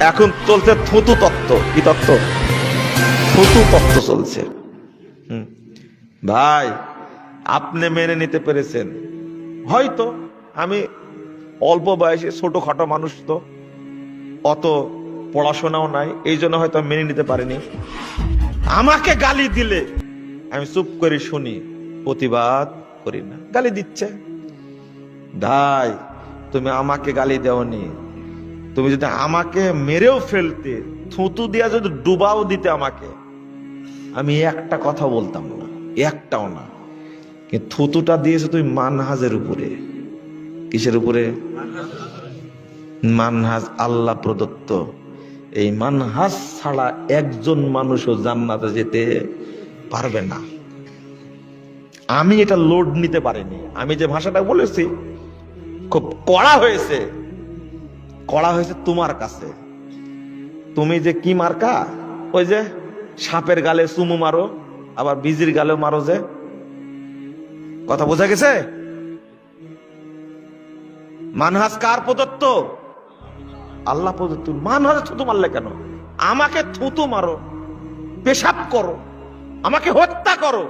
এখন চলছে থুতু তত্ত্ব। কি তত্ত্ব? থুতু তত্ত্ব চলছে। ভাই, আপনি মেনে নিতে পেরেছেন। হয়তো আমি অল্প বয়সে ছোটখাটো মানুষ তো, অত পড়াশোনাও নাই, এই জন্য হয়তো মেনে নিতে পারিনি। আমাকে গালি দিলে আমি চুপ করে শুনি, প্রতিবাদ করি না। গালি দিচ্ছে। ভাই, তুমি আমাকে গালি দেওনি। তুমি যদি আমাকে মেরেও ফেলতে, থুতু দিয়া যদি ডুবাও দিতে আমাকে, আমি একটা কথা বলতাম না, একটাও না। থুতুটা দিয়েছ তুমি মানহাজের উপরে। কিসের উপরে? মানহাজ আল্লাহ প্রদত্ত। এই মানহাজ ছাড়া একজন মানুষও জান্নাতে যেতে পারবে না। আমি এটা লোড নিতে পারিনি। আমি যে ভাষাটা বলেছি, খুব কড়া হয়েছে। কড়া হয়েছে তোমার কাছে। তুমি যে কি মার্কা? ওই যে সাপের গালে চুমু মারো, আবার বিজির গালেও মারো যে। কথা বোঝা গেছে? মানহাজ কার প্রদত্ত? আল্লাহ প্রদত্ত। মানহাজ থুতু মারলে কেন? আমাকে থুতু মারো, পেশাব করো, আমাকে হত্যা করো,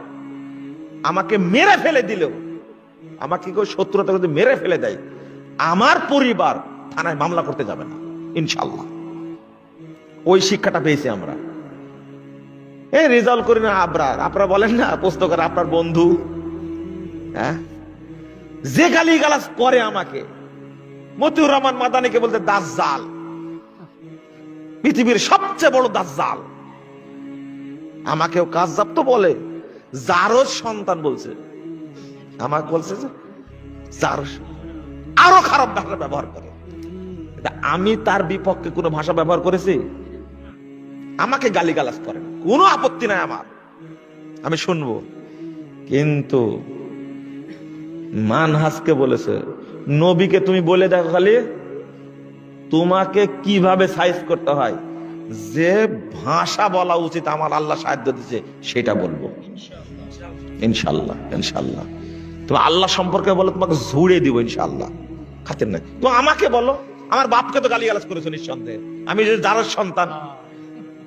আমাকে মেরে ফেলে দিলেও, আমাকে কেউ শত্রুতা মেরে ফেলে দেয়। আমার পরিবার থানায় মামলা করতে যাবে না ইনশাল্লাহ ওই শিক্ষাটা পেয়েছি আমরা। এই রেজাল্ট করি না আবরার। আপনারা বলেন না, পুস্তকের আপনার বন্ধু। হ্যাঁ? যে গালি গালাজ করে আমাকে, মতিউর রহমান মাদানিকে বলতে দাজ্জাল। পৃথিবীর সবচেয়ে বড় দাজ্জাল। আমাকেও কাজ তো বলে, যারও সন্তান বলছে। আমাকে বলছে যে যার আরও খারাপ ব্যবহার করে। আমি তার বিপক্ষে কোনো ভাষা ব্যবহার করেছি? আমাকে গালিগালাজ করে কোনো আপত্তি নাই আমার। আমি শুনব। কিন্তু মানহাসকে বলেছে নবীকে তুমি বলে দেখো খালি তোমাকে কীভাবে সাইজ করতে হয়? যে ভাষা বলা উচিত আমার আল্লাহ সাহায্য দিচ্ছে সেটা বলব। ইনশাল্লাহ ইনশাল্লাহ তুমি আল্লাহ সম্পর্কে বলো তোমাকে ঝুড়ে দিব ইনশাল্লাহ খাতের নাই। তো আমাকে বলো। আমার বাপকে তো গালিগালাজ করেছ নিঃসন্দেহে। আমি যদি যার সন্তান,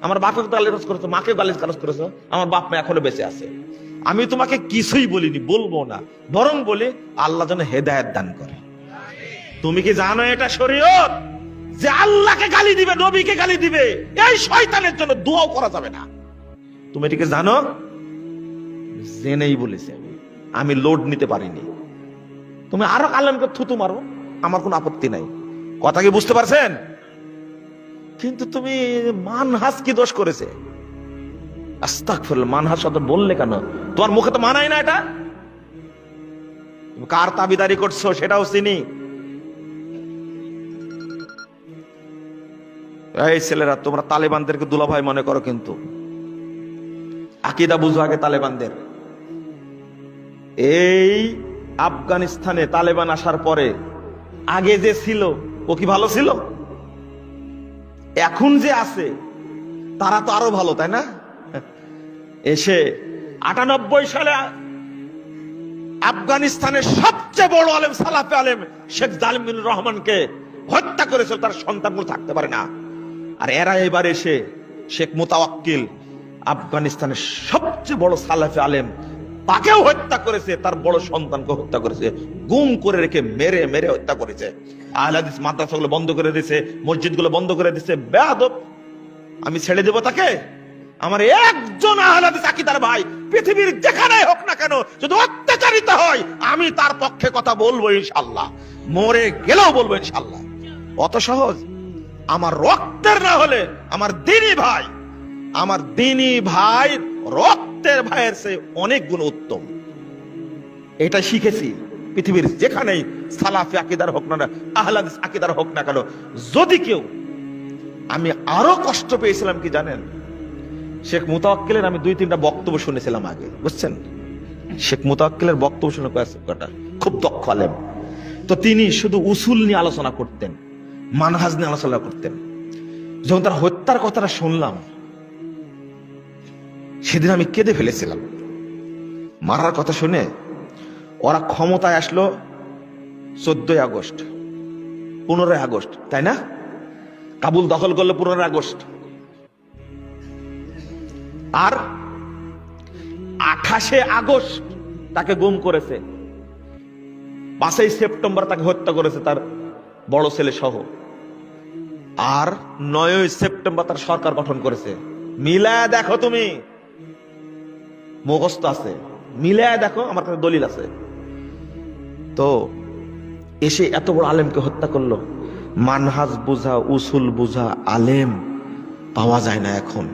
আমার বাপকে তো গালিগালাজ করেছ, মাকে গালিগালাজ করেছ, আমার বাপ মা এখনও বেঁচে আছে। আমি তোমাকে কিছুই বলিনি, বলব না। বরং বলি, আল্লাহ যেন হেদায়েত দান করে। তুমি কি জানো এটা শরীয়ত? যে আল্লাহকে গালি দিবে, নবীকে গালি দিবে, এই শয়তানের জন্য দোয়াও করা যাবে না। তুমি এটাকে জানো? জেনেই বলেছে। আমি আমি লোড নিতে পারিনি। তুমি আরও আলমকে থুতু মারো, আমার কোনো আপত্তি নাই। কথা কি বুঝতে পারছেন? কিন্তু তুমি মানহাস কি দোষ করেছে? মানহাস শব্দ বললে কেন? তোমার মুখে তো মানাই না এটা? কার তাবিদারি করছ সেটাও চিনি। এই ছেলেরা, তোমরা তালেবানদেরকে দুলাভাই মনে করো কিন্তু। আকিদা বুঝো আগে তালেবানদের। এই আফগানিস্তানে তালেবান আসার পরে, আগে যে ছিল ও কি ভালো ছিল? এখন যে আছে, তারা তো আরও ভালো, তাই না? এসে আটানব্বই সালে আফগানিস্তানের সবচেয়ে বড় আলেম, সালাফে আলেম শেখ জালিমুল রহমানকে হত্যা করেছিল, তার সন্তানগুলো থাকতে পারে না। আর এরা এবার এসে শেখ মুতাওয়াক্কিল আফগানিস্তানের সবচেয়ে বড় সালাফে আলেম তাকেও হত্যা করেছে, তার বড় সন্তানকে হত্যা করেছে, গুম করে রেখে মেরে মেরে হত্যা করেছে। আহলাদিস মাদ্রাসাগুলো বন্ধ করে দিয়েছে মসজিদগুলো বন্ধ করে দিয়েছে বেয়াদব। আমি ছেড়ে দেব তাকে? আমার একজন আহলাদিস আকিদার ভাই, পৃথিবীর যেখানে হোক না কেন, যদি অত্যাচারিত হয়, আমি তার পক্ষে কথা বলব ইনশাল্লাহ মরে গেলেও বলব ইনশাল্লাহ অত সহজ? আমার রক্তের না হলে, আমার দিনী ভাই, আমার দিনী ভাই রক্তের ভাইয়ের সে অনেক গুণ উত্তম। এটা শিখেছি পৃথিবীর যেখানেই সালাফি আকিদার হোক না আহলাদিস আকিদার হোক না কেন, যদি কেউ আমি আরও কষ্ট পেয়েছিলাম কি জানেন? শেখ মুতাওয়াক্কিলের আমি দুই তিনটা বক্তব্য শুনেছিলাম আগে, বুঝছেন? শেখ মুতাওয়াক্কিলের বক্তব্য শুনে কয়েকটা, খুব দক্ষ আলেম। তো তিনি শুধু উসুল নিয়ে আলোচনা করতেন, মানহাজ নিয়ে আলোচনা করতেন। যখন তার হত্যার কথাটা শুনলাম সেদিন আমি কেঁদে ফেলেছিলাম। মারার কথা শুনে ওরা ক্ষমতায় আসলো চোদ্দই আগস্ট, পনেরোই আগস্ট, তাই না? কাবুল দখল করল পনেরোই আগস্ট। আর আঠাশে আগস্ট তাকে গুম করেছে। পাঁচই সেপ্টেম্বর তাকে হত্যা করেছে তার বড় ছেলে সহ। আর নয়ই সেপ্টেম্বর তার সরকার গঠন করেছে। মিলায় দেখো তুমি। মুখস্থ আছে। মিলায় দেখো, আমার কাছে দলিল আছে। তো এসে এত বড় আলেমকে হত্যা করল। মানহাজ বুঝা, উসুল বুঝা, আলেম পাওয়া যায় না এখন।